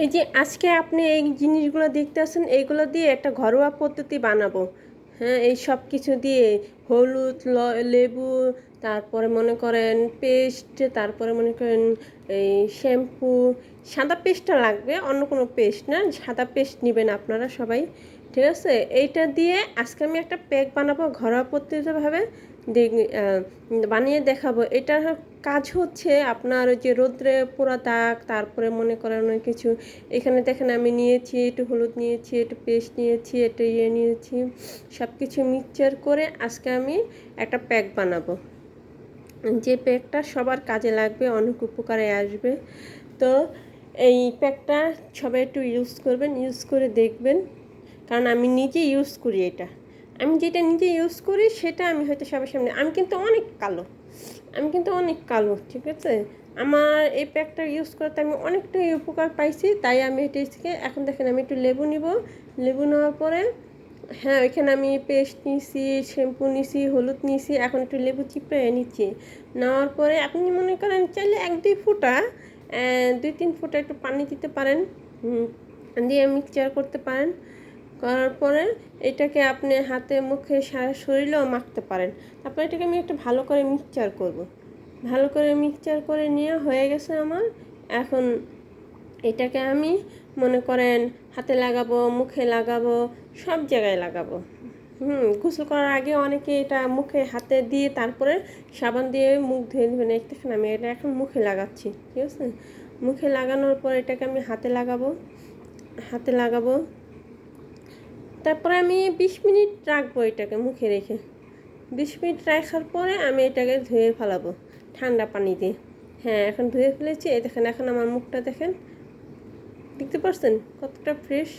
এই যে আজকে আপনি এই জিনিসগুলো দেখতে আসেন, এইগুলো দিয়ে একটা ঘরোয়া পদ্ধতি বানাবো। হ্যাঁ এই সব কিছু দিয়ে হলুদ লেবু, তারপরে মনে করেন পেস্ট, তারপরে মনে করেন এই শ্যাম্পু, সাদা পেস্টটা লাগবে, অন্য কোনো পেস্ট না, সাদা পেস্ট নেবেন আপনারা সবাই। ঠিক আছে? এইটা দিয়ে আজকে আমি একটা প্যাক বানাবো, ঘরোয়া পদ্ধতিভাবে বানিয়ে দেখাবো। এটা কাজ হচ্ছে আপনার ওই যে রোদ্রে পোড়া দাগ, তারপরে মনে করেন কিছু, এখানে দেখেন আমি নিয়েছি, একটু হলুদ নিয়েছি, একটু পেস্ট নিয়েছি, একটু ইয়ে নিয়েছি সব কিছু মিক্সচার করে আজকে আমি একটা প্যাক বানাবো। যে প্যাকটা সবার কাজে লাগবে, অনেক উপকারে আসবে। তো এই প্যাকটা সবাই একটু ইউজ করবেন ইউজ করে দেখবেন। কারণ আমি নিজে ইউজ করি এটা। আমি যেটা নিজে ইউজ করি, সেটা আমি হয়তো সবার সামনে, আমি কিন্তু অনেক কালো। আমি কিন্তু অনেক কালো, ঠিক আছে? আমার এই প্যাকটা ইউজ করতে আমি অনেকটাই উপকার পাইছি, তাই আমি এটা থেকে এখন দেখেন আমি একটু লেবু নিব। লেবু নেওয়ার পরে হ্যাঁ ওইখানে আমি পেস্ট নিয়েছি শ্যাম্পু নিয়েছি হলুদ নিয়েছি এখন একটু লেবু চিপড়ে নিচ্ছি। নেওয়ার পরে, আপনি মনে করেন চাইলে এক, দুই ফুটা দুই, তিন ফুটা একটু পানি দিতে পারেন। দিয়ে মিক্সচার করতে পারেন। করার পরে এটাকে আপনি হাতে, মুখে, সারা শরীরেও মাখতে পারেন। তারপর এটাকে আমি একটু ভালো করে মিক্সচার করব। ভালো করে মিক্সচার করে নিয়ে হয়ে গেছে আমার। এখন এটাকে আমি মনে করেন হাতে লাগাবো, মুখে লাগাবো, সব জায়গায় লাগাবো। হুম, গোসল করার আগে অনেকে এটা মুখে, হাতে দিয়ে তারপরে সাবান দিয়ে মুখ ধুয়ে নেবেন। দেখেন আমি এটা এখন মুখে লাগাচ্ছি, ঠিক আছে? মুখে লাগানোর পর এটাকে আমি হাতে লাগাবো হাতে লাগাবো। তারপরে আমি বিশ মিনিট রাখব এটাকে মুখে রেখে। বিশ মিনিট রাখার পরে আমি এটাকে ধুয়ে ফেলাবো ঠান্ডা পানি দিয়ে। হ্যাঁ এখন ধুয়ে ফেলেছি। এই দেখেন, এখন আমার মুখটা দেখেন। দেখতে পাচ্ছেন কতটা ফ্রেশ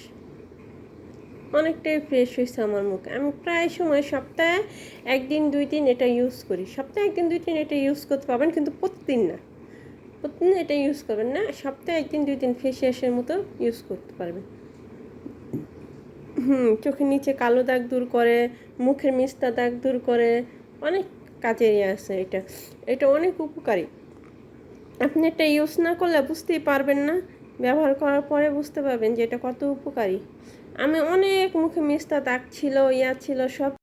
অনেকটাই ফ্রেশ হয়েছে আমার মুখ। আমি প্রায় সময় সপ্তাহে একদিন, দুই দিন এটা ইউজ করি। সপ্তাহে একদিন, দুই দিন এটা ইউজ করতে পারবেন, কিন্তু প্রতিদিন না। প্রতিদিন এটা ইউজ করবেন না। সপ্তাহে একদিন, দুই দিন ফেস মতো ইউজ করতে পারবেন। হুম, চোখের নিচে কালো দাগ দূর করে, মুখের মিস্তা দাগ দূর করে, অনেক কাজেরই আছে এটা। এটা অনেক উপকারী। আপনি এটা ইউজ না করলে বুঝতেই পারবেন না, ব্যবহার করার পরে বুঝতে পারবেন যে এটা কত উপকারী। আমি অনেক মুখে মিস্তা দাগ ছিল, ইয়া ছিল, সব